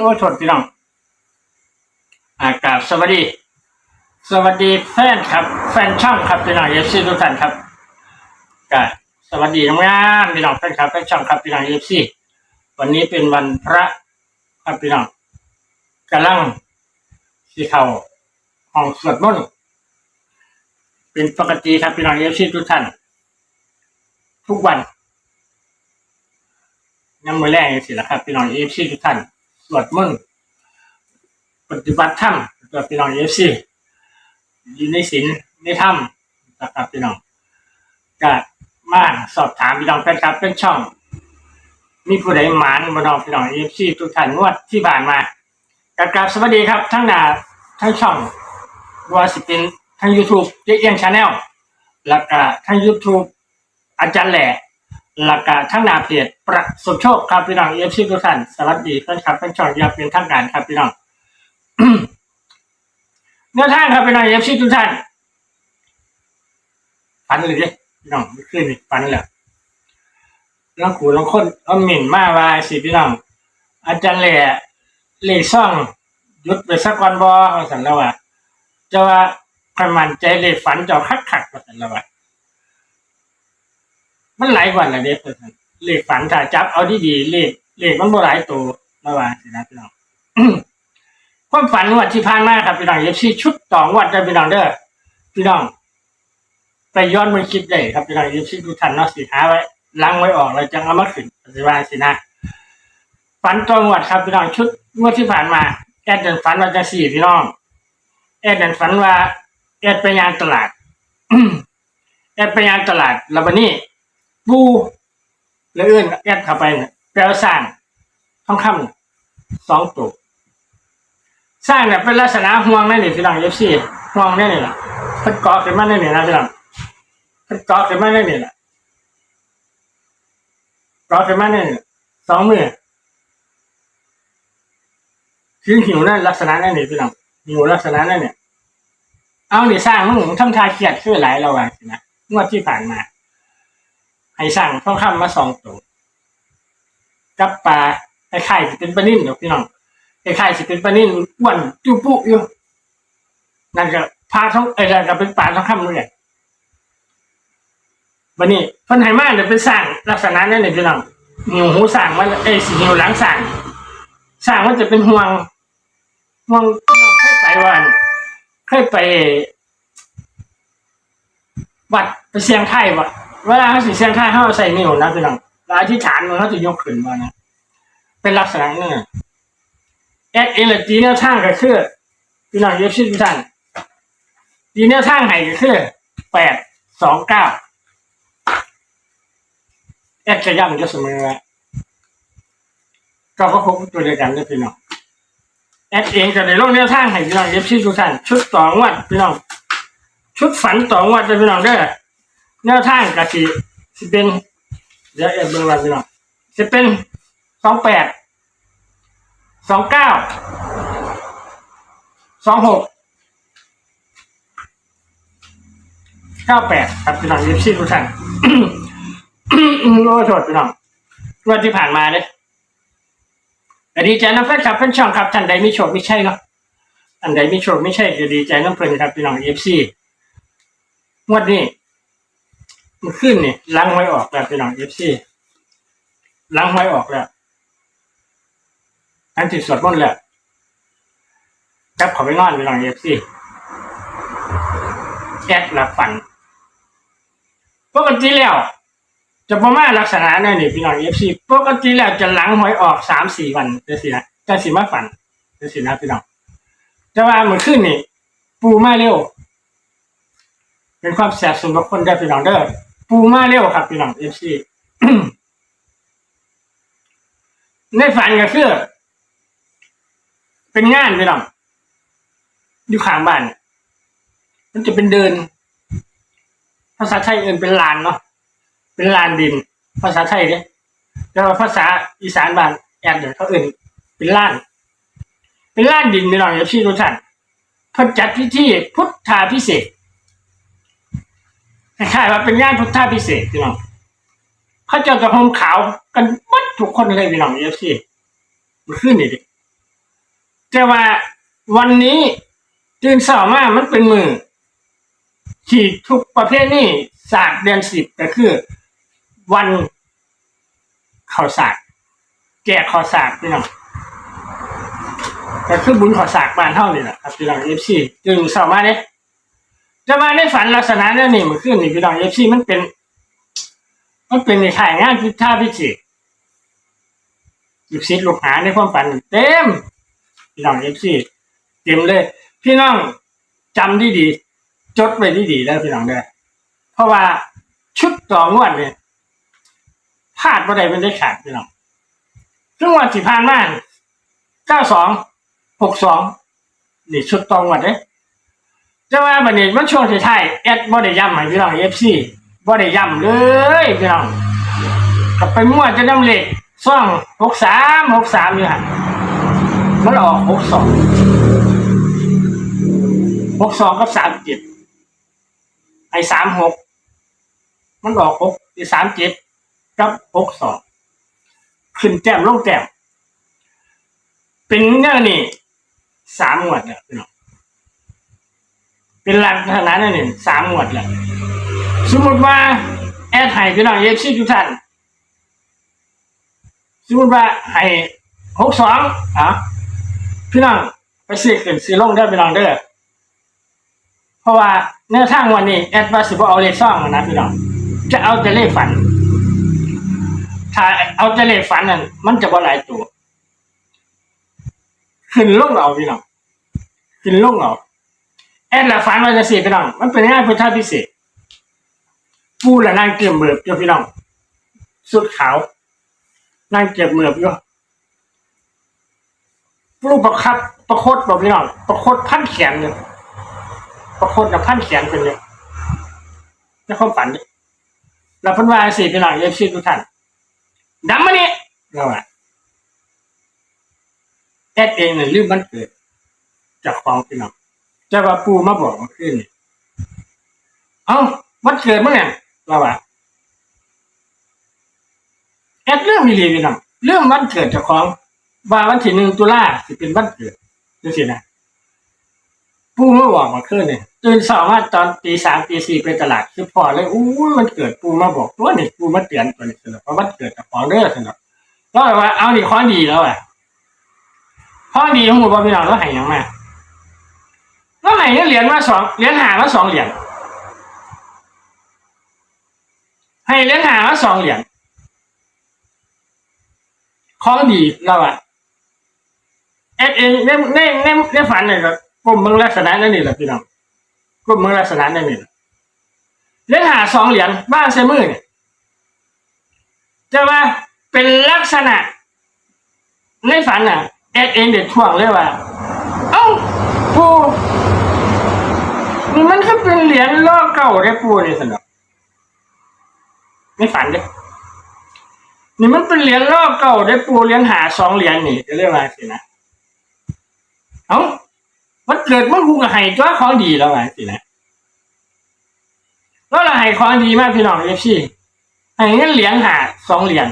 โอ้โทษพี่น้องอากาบสวัสดี สวัสดีแฟนครับ แฟนช่องครับพี่น้องเอฟซีทุกท่านครับก็สวัสดีงามๆพี่น้องแฟนครับแฟนช่องครับพี่น้องเอฟซีวันนี้เป็นวันพระครับพี่น้องกำลังสีเขาห้องสวดมนต์เป็นปกติครับพี่น้องเอฟซีทุกท่านทุกวันยังมือแรกสิละครับพี่น้องเอฟซีทุกท่าน สวดมนต์ปฏิบัติธรรมกับพี่น้องเอฟซีอยู่ในศีลในธรรมนะครับพี่น้องก็มาสอบถามพี่น้องแฟนคลับเป็นช่อง มีผู้ใดหมานมาน้องพี่น้องเอฟซีทุกท่านงวดที่ผ่านมากราบสวัสดีครับ ทั้งหน้าทั้งช่องว่าสิเป็นทั้ง YouTube เจ๊เอียงชาแนลแล้วก็ทั้ง YouTube อาจารย์แหล่ หลักกะทั้งนาเพจประสบโชคครับพี่น้องเอฟซีทุกท่านสวัสดีเพื่อนครับเป็นชองอยาเป็นทางการครับพี่น้องแนวทางครับพี่น้องเอฟซีทุกท่านฟันเลยดิพี่น้องไม่ขึ้นอีกฟันแล้วลองขูลองคนเอาหมิ่นมาว่าสิพี่น้องอาจารย์แหล่เล่ซ่องยุดไปสักวันบอเอาสันแล้วว่าจะว่าความมั่นใจเลยฝันจะคักขักมาสันแล้วว่า มันหลายวันแล้วเด้เพิ่นเลขฝันถ้าจับเอาดีๆเลขเลขมันบ่หลายตัวระว่าสินะพี่น้อง ความฝันวันที่ผ่านมาครับพี่น้องเอฟซีชุดต่องวัดได้พี่น้องเด้อพี่น้องไปย้อนมันคลิปได้ครับพี่น้องเอฟซีทุกท่านเนาะสิหาไว้ล้างไว้ออกแล้วจังเอามาขึ้นปฏิบัติสินะฝันต่องวัดครับพี่น้องชุดงวดที่ผ่านมาแอดเดินฝันว่าจังสี่พี่น้องแอดเดินฝันว่าแอดไปงานตลาดแอดไปงานตลาดแล้ววันนี้ ปูแล้วเอื้อนแอดเข้าไปเนี่ยแปลว่าสร้างทองคำสองตัวสร้างเนี่ยเป็นลักษณะห่วงนั่นนี่พี่น้องเอฟซีห่วงนั่นนี่แหละพิ่นเกาะขึ้นมานั่นนี่นะพี่น้องพิ่นเกาะขึ้นมานั่นนี่แหละเกาะขึ้นมานั่นสองมือคือหิวนั่นลักษณะนั่นนี่พี่น้องหิวลักษณะนั่นเนี่ยเอานี่สร้างมึงทำทาเครียดคือหลายระหว่างสินะงวดที่ผ่านมา ให้สั่งทองคำมาสองตัวกับปลาไอ้ไข่สิเป็นปลานิ่มเดี๋ยวพี่น้องไอ้ไข่สิเป็นปลานิ่มอ้วนจุปุอยู่นั่นก็พาท้องไอ้นั่นก็เป็นปลาทองคำเลยวันนี้เพิ่นให้มาเดี๋ยวเป็นสั่งลักษณะนั้นเลยพี่น้องหิวหูสั่งมันไอ้สิหิวหลังสั่งสั่งมันจะเป็นห่วงห่วงพี่น้องเคยไปวันเคยไปวัดไปเสียงไทยบ่ เวลาเขาสิเสียงไทยเขาใส่นิ้วนะพี่น้องล้วอธิษฐานมันเขาจะยกขึ้นมานะ เป็นลักษณะนี้แอดเอลจีแนวทางก็คือพี่น้องเย็บชื่อทุกท่านจีแนวทางไหนก็คือแปดสองเก้าแอดจะย้ำจะเสมอว่าก็ก็พบตัวเดียวกันเลยพี่น้องแอดเองก็ได้ลงแนวทางให้พี่น้องเย็บชื่อทุกท่านชุดสองวันพี่น้องชุดฝันสองวันเลยพี่น้องเด้อ แนวทางกะสิสิเป็น เดี๋ยวเอ็ดเบิ่งวันพี่น้องสิเป็นสองแปดสองเก้าสองหกเก้าแปดครับพี่น้องยิปซี่ทุกท่านโอ้โทษพี่น้องวันที่ผ่านมาเนี่ยแต่ดีใจนะแฟนคลับแฟนช่องครับท่านใดไม่โชคไม่ใช่เนาะท่านใดไม่โชคไม่ใช่ก็ดีใจน้ำเพลินครับพี่น้องเอฟซีงวดนี้ มันขึ้นนี่ล้างไว้ออกแล้วพี่น้องเอฟซีล้างไว้ออกแล้วอันที่สวดมนต์แล้วจับเขอไปนอนพี่น้องเอฟซีแอดหลับฝันปกติแล้ว จะประมาณลักษณะนั่นนี่พี่น้องเอฟซีปกติแล้วจะล้างหวยออกสามสี่วันจะสินะจะสิมาฝันจะสินะพี่น้องแต่ว่าเหมื่อขึ้นนี่ปูมาเร็วเป็นความแสบสุนกับคนได้พี่น้องเด้อ ปูมาเร็วครับพี่น้องเอฟซีในฝันก็คือเป็นงานพี่น้องอยู่ข้างบ้าน มันจะเป็นเดิน ภาษาไทยเอื่นเป็นลานเนาะเป็นลานดิน ภาษาไทยเนี่ยแต่ว่าภาษาอีสานบ้านแอดเดี๋ยวเขาเอื่นเป็นลาน เป็นลานดินพี่น้องเอฟซีทุกท่านพิ่นจัดพิธีพุทธาพิเศษ กคล้ายๆว่าเป็นงานพุทธาพิเศษพี่น้องเขาเจะจะห่มขาวกันหมัดทุกคนเลยพี่น้องเอฟซีมันขึ้นนี่ดิแต่ว่าวันนี้ตื่นเช้ามามันเป็นมือที่ทุกประเภทนี่ศาสตร์เดือนสิบก็คือ วันข่าวสารแจกข่าวสารพี่น้องก็คือบุญข่าวสารบ้านเท่านี่แหละครับพี่น้องเอฟซีตื่นเช้ามาเนี่ย จะมาในฝันลักษณะนั้นนี่เมื่อคืนนี่พี่น้องเอฟซีมันเป็น มันเป็นในถ่ายงานพิธาพิเศษลูกศิษย์ลูกหาในความฝันเต็มพี่น้องเอฟซีเต็มเลย พี่น้องจำดีดีๆจดไว้ดีดีๆแล้วพี่น้องเด้อเพราะว่าชุดต่องวดเนี่ยพลาดบ่ได้เป็นได้ขาดพี่น้องซึ่งวันที่ผ่านมาเก้าสองหกสองนี่ชุดต่องวดเด้ จะว่าบัดนี้มันช่วงท้ายๆแอดบ่ได้ย้ำให้พี่น้องเอฟซีบ่ได้ย้ำเลยพี่น้องกลับไปมั่วจะนำเหลขซ่องหกสามหกสามอยู่ฮะมันออกหกสองหกสองกับสามเจ็ดไอ้สามหกมันออกหกไอ้สามเจ็ดกับหกสองขึ้นแต้มลงแต้มเป็นเงี้ยนี่สามหมวดเนี่ยพี่น้อง เป็นหลักฐานนั่นนี่สามหมวดแหละสมมติว่า แอดไห้พี่น้องเอฟซีทุกท่านสมมติว่าไห้หกสองอะพี่น้องไปซื้อขึ้นซื้อลงได้พี่น้องเด้อเพราะว่าแนวทางวันนี้ แอดว่าสิบเอาเลขซ่องนะพี่น้องจะเอาแต่เลขฝัน ถ้าเอาแต่เลขฝันนั่นมันจะบ่หลายตัว ขึ้นลงเอาพี่น้องขึ้นลงเอา แอดละฝันว่าจะเสียพี่น้อง มันเป็นงานพุทธพิเศษผู้ละนางเกี่ยมเบิบเจ้าพี่น้อง สุดขาวนางเกี่ยมเบิบอยู่รูปประคับประคดบอกพี่น้องประคดพันแขนเนี่ยประคดกับพันแขนเป็นเนี่ยในความฝันเนี่ยเราพิ่นวาสิพี่น้องเอฟซีทุกท่านดำมานี่เราอะแอดเองเนี่ยลืมมันเกิดจากของพี่น้อง จะว่าปูมาบอกเมาขึ้นนี่เอ้าวันเกิดเมื่อไงเราอะแอดเรื่องมีเรียพี่น้องเรื่องวันเกิดเจากของ ว่าวันที่หนึ่งตุลาสิเป็นวันเกิดดูสินะปูมื่บอกมาขึ้นเนี่ยตื่นสายมาตอนตีสามตีสี่ไปตลาดคือพอเลยอู้มันเกิดปูมาบอกตัวนี่ปูมาเตือนตัวนี้สนเพราะวันเกิดกับของเด้อสนก็แบบว่าเอานี่ข้อดีแล้วอะข้อดีของหมู่บ้านพี่น้องก็ให้หยังมา แล้วให้เหรียญมาสองเหรียญหามาสองเหรียญให้เหรียญหามาสองเหรียญข้อดีเราอะเอ็ดเองในในในในฝันเนี่ยครับกลุ่มเมืองลักษณะนั่นนี่แหละพี่น้องกลุ่มเมืองลักษณะนั่นนี่แหละเหรียญหาสองเหรียญบ้านเซมือเนี่ยจะว่าเป็นลักษณะ ในฝันน่ะเอ็ดเองเด็ดท่วงเลยว่า เอ้าปูนี่ มันก็เป็นเหรียญล่อเก่าได้ปูนี่สนอในฝันเด้นี่มันเป็นเหรียญรอเก่าได้ปูเหรียญหาสองเหรียญนี่จะเรียกว่าสินะเอ้ามันเกิดมันกูกับไห้ตัวของดีแล้วไงสินะแล้วเราให้ของดีมากพี่น้องเอฟซีให้เงินเหรียญหาสองเหรียญ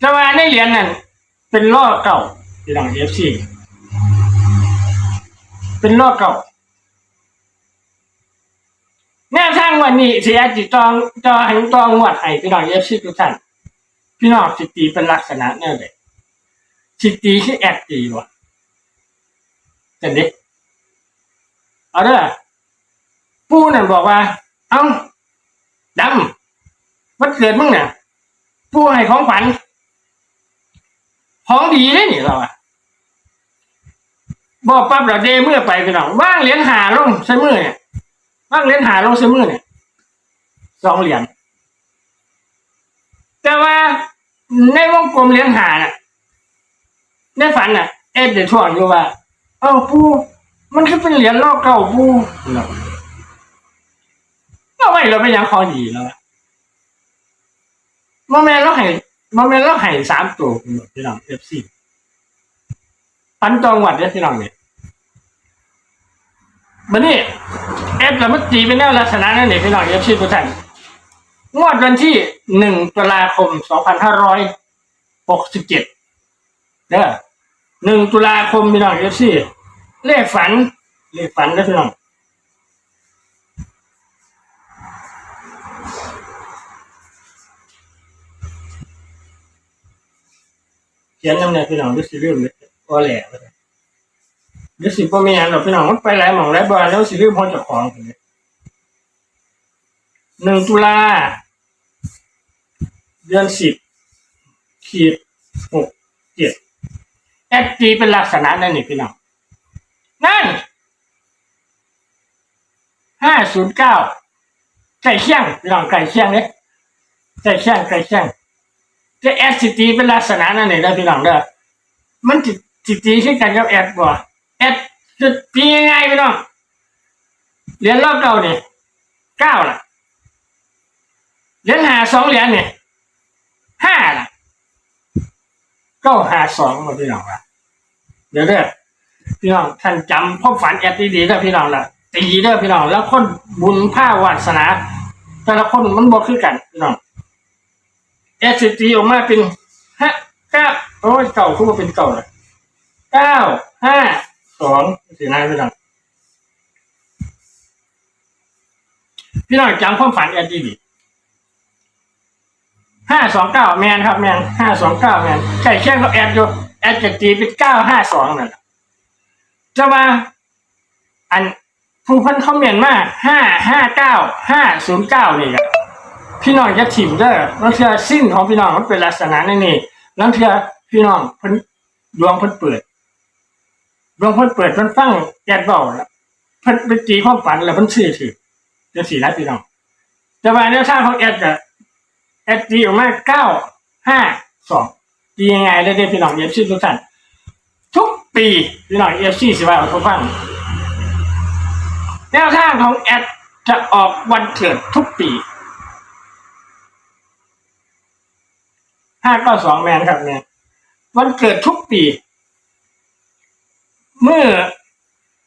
แต่ว่าในเหรียญนั่นเป็นรอเก่าพี่น้องเอฟซีเป็นรอเก่า แนวทางวันนี้เสียจิตจองจอให้จองงวดให้พี่น้องเอฟซีทุกท่านพี่น้องสิตีเป็นลักษณะแนวใดสิตีคือแอบตีวะเห็นดิเอาเด้อปู้นั่นบอกว่า เอ้าดำวันเกิดมึงเนี่ยปู้ให้ของฝัน ของดีเลยนี่เราอะบอกปั๊บเราเดเมื่อไปพี่น้องว่างเหรียญหาลงใช้มือเนี่ย ว่างเหรียญหาลงใช้มือเนี่ยสองเหรียญแต่ว่าในวงกลมเลี้ยงหาน่ะในฝันน่ะ เอ็ดเดือดถ่วงอยู่ว่า เอ้าปูมันคือเป็นเหรียญรอบเก่าปูก็ไม่เราเป็นอย่างคอดีแล้วอะโมเมนเราให้โมเมนเราให้สามตัวพี่น้องเอฟซีปันจองหวัดเนี่ยพี่น้องเนี่ย มันนี่เอฟแล้วมันตีเป็นแนวลักษณะนั่นเองพี่น้องเอฟซีทุกท่านงวดวันที่หนึ่งตุลาคมสองพันห้าร้อยหกสิบเจ็ดเด้อหนึ่งตุลาคมพี่น้องเอฟซีเลขฝันเลขฝันนะพี่น้องเขียนน้ำเนี่ยพี่น้องดูสิเรื่องเลยก็แหล่เลย ดูสิพ่อแม่หรอกพี่น้องมันไปหลายหม่องหลายบ้านแล้วสิเรื่องพ้นจากของเลยหนึ่งตุลาเดือนสิบขีดหกเจ็ดแอดจีเป็นลักษณะนั่นนี่พี่น้องนั่นห้าศูนย์เก้าไก่เชียงพี่น้องไก่เชียงเนี่ยไก่เชียงไก่เชียงจะแอดสิตีเป็นลักษณะนั่นนี่นะพี่น้องเด้อมันจิสิตีขึ้นกันกับแอดบ่ แอดจะตียังไงพี่น้องเหรียญรอบเก่าเนี่ยเก้าล่ะเหรียญหาสองเหรียญเนี่ยห้าล่ะเก้าหาสองมาพี่น้องล่ะเดี๋ยวเด้อพี่น้องท่านจำพ่อฝันแอดดีๆเด้อพี่น้องละตีเด้อพี่น้องแล้วคนบุญผ้าวาสนา แต่ละคนมันบอกคือกันพี่น้องแอดสิตีออกมาเป็นห้าเก้าโอ้ยเก่าขึ้มาเป็นเก่าเลยเก้าห้า สองสี่นายพี่น้องพี่น้องจำความฝันแอดดีๆห้าสองเก้าแมนครับแมนห้าสองเก้าแมนใช่เช่นก็แอดอยู่แอดจะตีเป็นเก้าห้าสองนั่นจะมาอันผู้พันคอมเมนต์มาห้าห้าเก้าห้าศูนย์เก้านี่ครับพี่น้องจะถิ่มเด้อลังเทือสิ้นของพี่น้องมันเป็นลักษณะนี่นี่ลังเทือพี่น้องเพิ่นดวงเพิ่นเปิด ดวงเพิ่นเปิดเพิ่นฟังแอดเบาแล้วเพิ่นไปตีความฝันแล้วเพิ่นซื้อถือจะสี่ล้านพี่น้องแต่ว่าแนวทางของแอดกับแอดตีออกมาเก้าห้าสองดียังไงได้ได้พี่น้องเอฟซีทุกท่านทุกปีพี่น้องเอฟซีสิว่าเอาทุกฟังแนวทางของแอดจะออกวันเกิดทุกปีห้าเก้าสองแมนครับเนี่ยวันเกิดทุกปี เมื่อ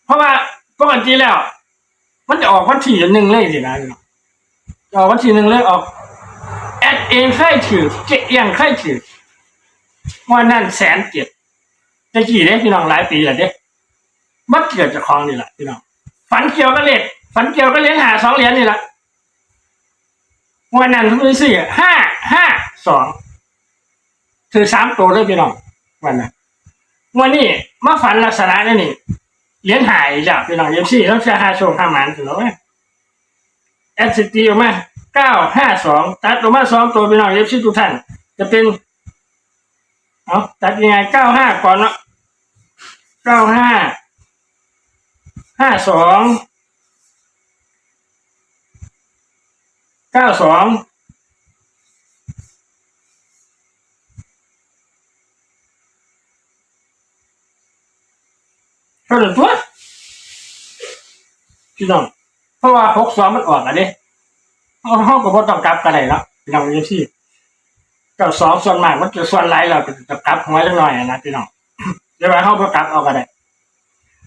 เพราะว่าปกติแล้ว มันจะออกวันที่หนึ่งเลยสินะพี่น้องจะออกวันที่หนึ่งเลยออกแอดเองใครถือเจ๊เอียงใครถือวันนั้นแสนเจ็ดจะกี่เด้พี่น้องหลายปีแล้วเด้มัดเกิดจากคลองนี่แหละพี่น้องฝันเกี่ยวกับเลขฝันเกี่ยวกับเหรียญหาสองเหรียญนี่แหละวันนั้นทุกสี่ห้าห้าสองถือสามตัวเลยพี่น้องวันนั้น วันนี้มาฝันลักษณะนี่นี่เหรียญหายแล้วพี่น้องเอฟซีต้องเชื่อห้าโชว์ห้าหมันถือว่าแอดสิตีออกมาเก้าห้าสองตัดออกมาสองตัวพี่น้องเอฟซีทุกท่าน จะเป็นเอาตัดยังไงเก้าห้าก่อนเนาะเก้าห้าห้าสองเก้าสองานั้นตัวพี่น้องเพราะว่าหกสองมันออกอะเด้เขาเขาก็บ่ต้องกลับกันเลยเนาะพี่น้องยังที่ก้าสองส่วนมากมันจะส่วนไรเราจะกลับหัวจังหน่อยนะพี่น้องเดี๋ยวไปเข้าประกลับเอาก็ได้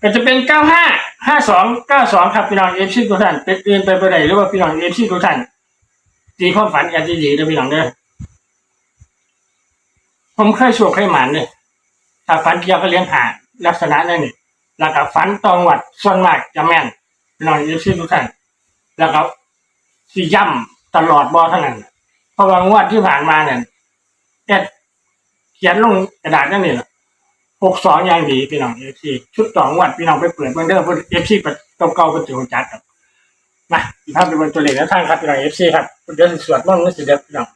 ก็จะเป็นเก้าห้าห้าสองเก้าสองครับพี่น้องเอฟซีทุกท่านเป็นอื่นไปไปไหนหรือว่าพี่น้องเอฟซีทุกท่านตีความฝันกันดีๆนะพี่น้องเด้อผมเคยโชว์เคยหมันเลยถ้าฝันเกี่ยวกับเลี้ยงหาลักษณะนั่นนี่ แล้วก็ฝันตองวัดส่วนมากจะแม่นพี่น้องเอฟซีทุกท่านแล้วก็สีย่ำตลอดบอเท่านั้นเพราะว่างวดที่ผ่านมาเนี่ยแอดเขียนลงกระดาษนั่นนี่แหละหกสองย่างดีพี่น้องเอฟซีชุดสองงวดพี่น้องไปเปิดเบอร์เดอร์เอฟซีเก่าเก่าเป็นจุดจัดครับมาอีกภาพเป็นตัวเลขแล้วทางครับพี่น้องเอฟซีครับเดี๋ยวสวดมั่งนึกสิเด็ดพี่น้อง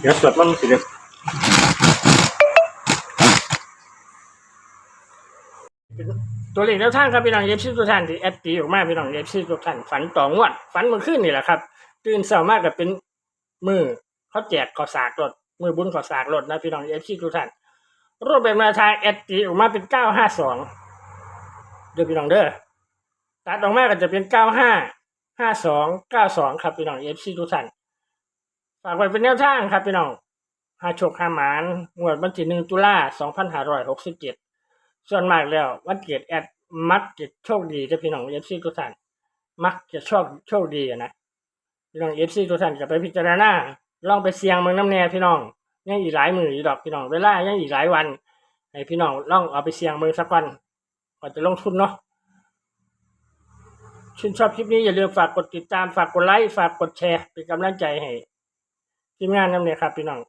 เดี๋ยวสวดมั่งนึกสิเด็ด ตัวเลขแล้วทางครับพี่น้องเอฟซีทุกท่านที่แอดตีออกมาพี่น้องเอฟซีทุกท่านฝันต่องวดฝันเมื่อคืนนี่แหละครับ ตื่นเช้ามากกับเป็นมือเขาแจกขอสากรถมือบุญขอสากรถนะพี่น้องเอฟซีทุกท่านรูปแบบแนวทางแอดตีออกมาเป็นเก้าห้าสองเดี๋ยวพี่น้องเด้อตัดออกมาก็จะเป็นเก้าห้าห้าสองเก้าสองครับพี่น้องเอฟซีทุกท่านฝากไว้เป็นแนวทางครับพี่น้องหาโชคหาหมานงวดวันที่หนึ่งตุลาสองพันห้าร้อยหกสิบเจ็ด ส่วนมากแล้ววันเกิดแอดมักจะโชคดีจะพี่น้องเอฟซีทุกท่านมักจะโชคโชคดีนะพี่น้องเอฟซีทุกท่านจะไปพิจารณาลองไปเสี่ยงเมืองน้ำแน่พี่น้องยังอีกหลายมืออยู่ดอกพี่น้องเวลายังอีกหลายวันให้พี่น้องลองเอาไปเสี่ยงเมืองสักวันก่อนจะลงทุนเนาะชื่นชอบคลิปนี้อย่าลืมฝากกดติดตามฝากกดไลค์ฝากกดแชร์เป็นกำลังใจให้ทีมงานน้ำเนี่ยครับพี่น้อง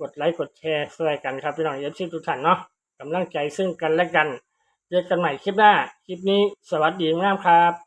กดไลค์กดแชร์ช่วยกันครับพี่น้องเอฟซีทุกท่านเนาะ กำลังใจซึ่งกันและกัน เจอกันใหม่คลิปหน้า คลิปนี้สวัสดีงามครับ